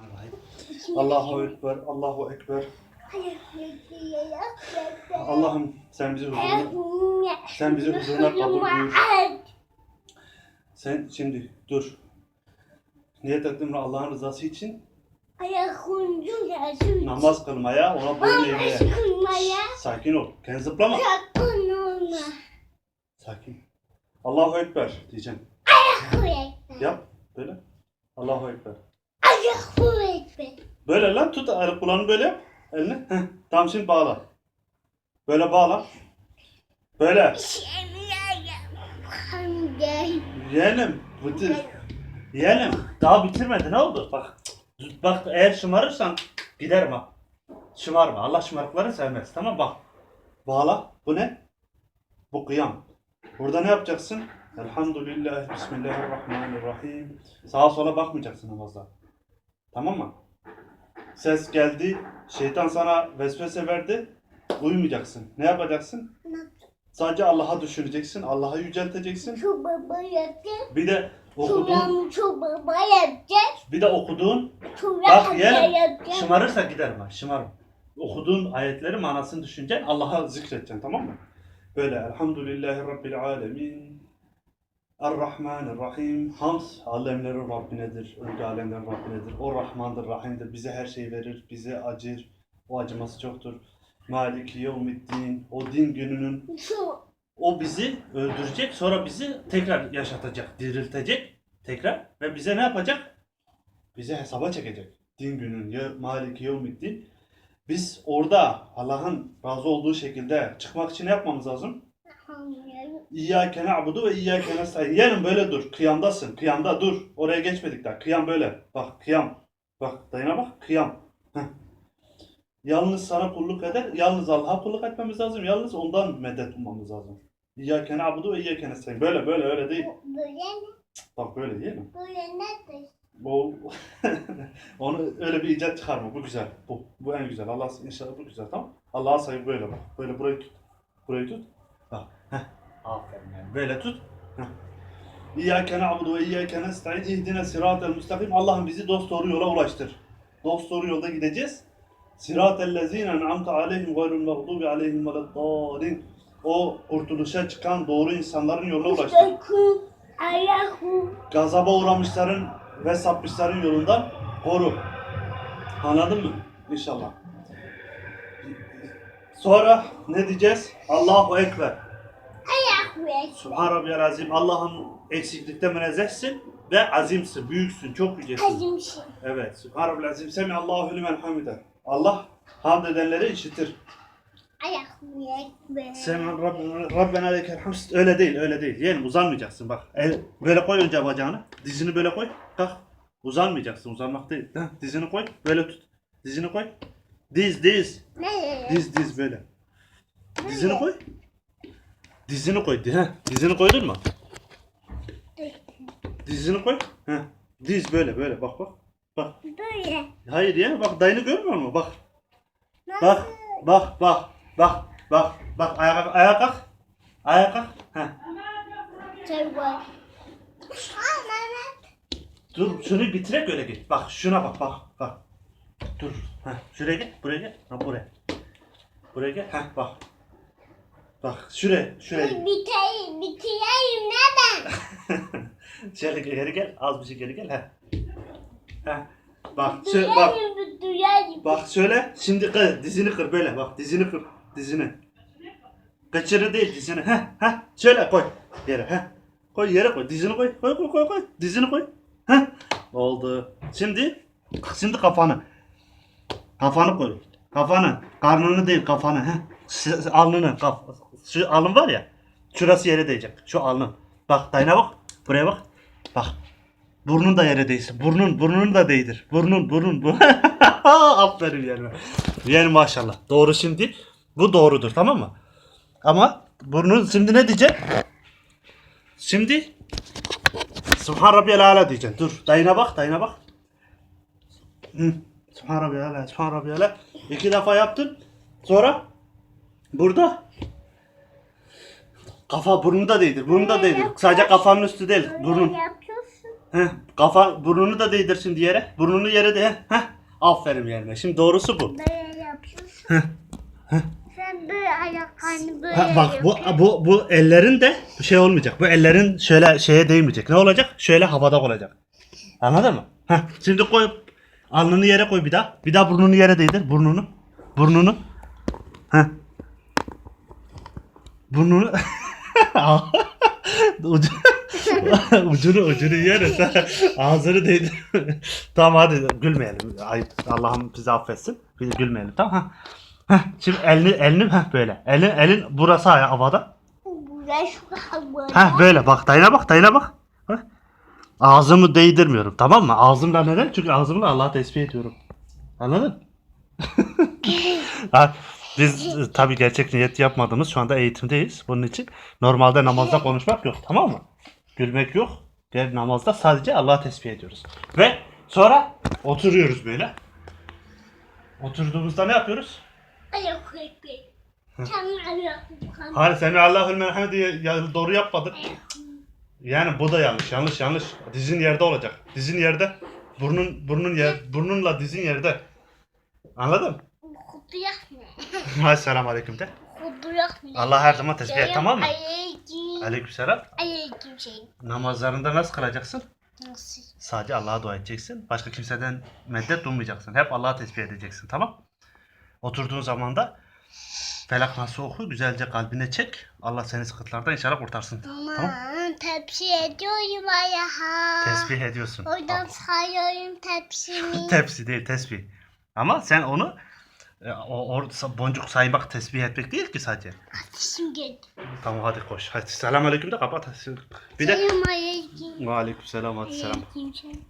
Bismillahirrahmanirrahim. Allahu Ekber, Allahu Ekber. Allah'ım sen bizi huzuruna, sen bizi huzuruna kabul buyur. Sen şimdi dur. Niyet ettim Allah'ın rızası için namaz kılmaya, ona boyun eğmeye. Sakin ol. Kendini zıplama. Sakin. Allahu Ekber diyeceğim. Yap böyle. Allahu Ekber. Böyle lan tut kulağını böyle yap. Elini. Heh. Tamam şimdi bağla. Böyle bağla. Böyle. Yeğenim. Bitir. Yeğenim. Daha bitirmedi. Ne oldu? Bak. Bak eğer şımarırsan giderim ha. Şımarma. Allah şımarıkları sevmez. Tamam bak. Bağla. Bu ne? Bu kıyam. Burada ne yapacaksın? Elhamdülillah. Bismillahirrahmanirrahim. Sağa sola bakmayacaksın namazda. Tamam mı? Ses geldi. Şeytan sana vesvese verdi. Uyumayacaksın. Ne yapacaksın? Sadece Allah'a düşüneceksin. Allah'a yücelteceksin. Şu baba yapacak. Bir de okuduğun, Şuram şu baba yapacak. bir de okuduğun Şuram Bak yeğenim, yapacak. şımarırsa giderim ha, şımarım. Okuduğun ayetleri manasını düşüneceksin, Allah'a zikredeceksin tamam mı? Böyle Elhamdülillahi Rabbil Alemin. Errahmanirrahim. Hamd alemlerin Rabbinedir. Öldü alemlerin Rabbinedir. O Rahmandır, Rahim'dir. Bize her şeyi verir, bize acır. O acıması çoktur. Maliki yevmiddin. O din gününün o bizi öldürecek, sonra bizi tekrar yaşatacak, diriltecek tekrar ve bize ne yapacak? Bize hesaba çekecek. Din günün ya Maliki Yevmiddin. Biz orada Allah'ın razı olduğu şekilde çıkmak için ne yapmamız lazım? İyyâke na'budu ve iyyâke nestaîn. Yarın böyle dur. Kıyamdasın. Kıyamda dur. Oraya geçmedik daha. Kıyam böyle. Bak kıyam. Bak dayına bak. Kıyam. Heh. Yalnız sana kulluk eder. Yalnız Allah'a kulluk etmemiz lazım. Yalnız ondan medet ummamız lazım. İyyâke na'budu ve iyyâke nestaîn. Böyle böyle öyle değil. böyle Bak böyle değil mi? böyle nedir? Bu onu öyle bir icat çıkarma. Bu güzel. Bu bu en güzel. Allah inşallah bu güzel tamam. Allah'a saygı böyle bak. Böyle burayı tut. Burayı tut. Bak. Heh. Aferin yani. Böyle tut. İyyâke na'budu ve iyyâke nestaîn. İhdine sıratel müstakim. Allah'ım bizi dost doğru yola ulaştır. Dost doğru yolda gideceğiz. Sıratel lezîne en'amte aleyhim gayrul mağdubi aleyhim veleddâlin. O kurtuluşa çıkan doğru insanların yoluna ulaştır gazaba uğramışların ve sapmışların yolundan koru. Anladın mı? İnşallah. Sonra ne diyeceğiz? Allahu Ekber. Subhan Rabbiyal Azim. Allah'ın eksiklikte münezzehsin ve azimsin, büyüksün, çok yücesin. Şey. Evet. Subhan Rabbiyal Azim. Semi Allahu limen hamide. Allah hamd edenleri işitir. Semen Rabbena, Rabbena lekel hamd. Öyle değil, öyle değil. Yeğenim uzanmayacaksın bak. El, böyle koy önce bacağını. Dizini böyle koy. Kalk. Uzanmayacaksın. Uzanmak değil. Heh, dizini koy. Böyle tut. Dizini koy. Diz, diz. Ne? Diz, diz böyle. Dizini koy. Dizini koy. Heh, dizini koydun mu? Dizini koy. Heh. Diz böyle böyle bak bak. Bak. Böyle. Hayır ya bak dayını görmüyor musun? Bak. Bak. Bak bak. Bak. Bak. Bak ayağa kalk. Ayağa kalk. Ayağa kalk. Heh. Şey. Dur şunu bitirek öyle git. Bak şuna bak bak bak. Dur. Heh. Şuraya gel. Buraya gel. Ha buraya. Buraya gel. Heh bak. Bak şuraya. Şuraya. Bitireyim, bitireyim neden? Şöyle geri gel. Az bir şey geri gel. Heh. Heh. Bak. Şöyle, bak. Duyarım. Bak şöyle. Şimdi kır. Dizini kır böyle. Bak dizini kır. Dizini. Kaçırı değil dizini. Heh. Heh. Şöyle koy. Yere. Heh. Koy yere koy. Dizini koy. Koy koy koy koy. Dizini koy. Heh. Oldu. Şimdi. Şimdi kafanı. Kafanı koy. Kafanı. Karnını değil kafanı. Heh. Alnını. Kaf. Şu alın var ya. Şurası yere değecek. Şu alnın. Bak dayına bak. Buraya bak. Bak. Burnun da yere değsin. Burnun, burnunu da değdir. Burnun, burnun. Bu. Aferin yeğenime. Yeğenim maşallah. Doğru şimdi. Bu doğrudur tamam mı? Ama burnun şimdi ne diyeceksin? Şimdi Subhan Rabbiyal Ala diyeceksin. Dur. Dayına bak, dayına bak. Subhan Rabbiyal Ala, Subhan Rabbiyal Ala. İki defa yaptın. Sonra burada kafa burnunda değdir. Burnunda değdir. Sadece kafanın üstü değil. Burnun. Yapıyorsun. Heh, kafa burnunu da değdir şimdi yere. Burnunu yere de. Heh. Aferin yerine. Şimdi doğrusu bu. Böyle yapıyorsun. Sen böyle ayaklarını böyle Ha, bak bu yapıyorsun. bu bu ellerin de şey olmayacak. Bu ellerin şöyle şeye değmeyecek. Ne olacak? Şöyle havada olacak. Anladın mı? Heh, şimdi koy alnını yere koy bir daha. Bir daha burnunu yere değdir. Burnunu. Burnunu. Heh. Burnunu. Ucu, ucunu ucunu yere sen ağzını değdir. tamam hadi gülmeyelim. Ay, Allah'ım bizi affetsin. Biz gülmeyelim tamam ha. Heh, şimdi elini elini heh böyle. Elin elin burası havada. Heh böyle bak dayına bak dayına bak. Heh. Ağzımı değdirmiyorum tamam mı? Ağzımla neden? Çünkü ağzımla Allah'ı tesbih ediyorum. Anladın? ha, biz e, tabii gerçek niyet yapmadığımız şu anda eğitimdeyiz. Bunun için normalde namazda konuşmak yok tamam mı? Gülmek yok. Diğer namazda sadece Allah'ı tesbih ediyoruz. Ve sonra oturuyoruz böyle. Oturduğumuzda ne yapıyoruz? Ayak koyuyor. Sen ayak. Hayır seni Allah'ın merhameti ya- doğru yapmadın. Yani bu da yanlış, yanlış, yanlış. Dizin yerde olacak. Dizin yerde, burnun burnun yer, burnunla dizin yerde. Anladın? Kuduyak ne? Hadi selam aleyküm de. Allah her zaman tesbih et tamam mı? Aleyküm. Aleykümselam. Aleyküm şey. Namazlarında nasıl kılacaksın? Nasıl? Sadece Allah'a dua edeceksin. Başka kimseden medet ummayacaksın. Hep Allah'a tesbih edeceksin tamam? Oturduğun zaman da Felak nasıl oku güzelce kalbine çek. Allah seni sıkıntılardan inşallah kurtarsın. Aman Tamam? tepsi ediyorum ayağa. Tesbih ediyorsun. Oradan sayıyorum tepsimi. Tepsi değil tesbih. Ama sen onu e, o, o boncuk saymak tesbih etmek değil ki sadece. Ateşim geldi. Tamam hadi koş. Hadi selam aleyküm de kapat. Bir de Selam aleyküm. aleyküm selam hadi selam. Aleyküm selam.